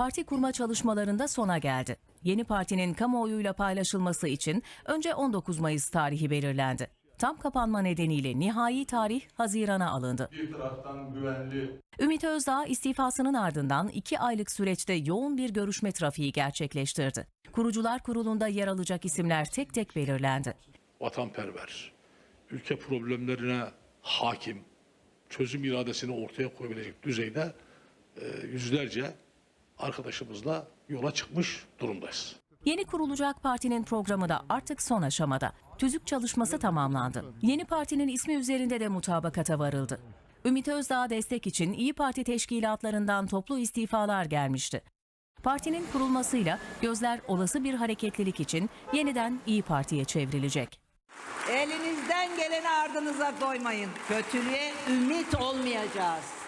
Parti kurma çalışmalarında sona geldi. Yeni partinin kamuoyuyla paylaşılması için önce 19 Mayıs tarihi belirlendi. Tam kapanma nedeniyle nihai tarih Haziran'a alındı. bir taraftan güvenli Ümit Özdağ istifasının ardından iki aylık süreçte yoğun bir görüşme trafiği gerçekleştirdi. Kurucular Kurulu'nda yer alacak isimler tek tek belirlendi. vatanperver, ülke problemlerine hakim, çözüm iradesini ortaya koyabilecek düzeyde e, yüzlerce arkadaşımızla yola çıkmış durumdayız. Yeni kurulacak partinin programı da artık son aşamada. Tüzük çalışması tamamlandı. Yeni partinin ismi üzerinde de mutabakata varıldı. Ümit Özdağ destek için İyi Parti teşkilatlarından toplu istifalar gelmişti. Partinin kurulmasıyla gözler olası bir hareketlilik için yeniden İyi Parti'ye çevrilecek. Elinizden geleni ardınıza koymayın. Kötülüğe ümit olmayacağız.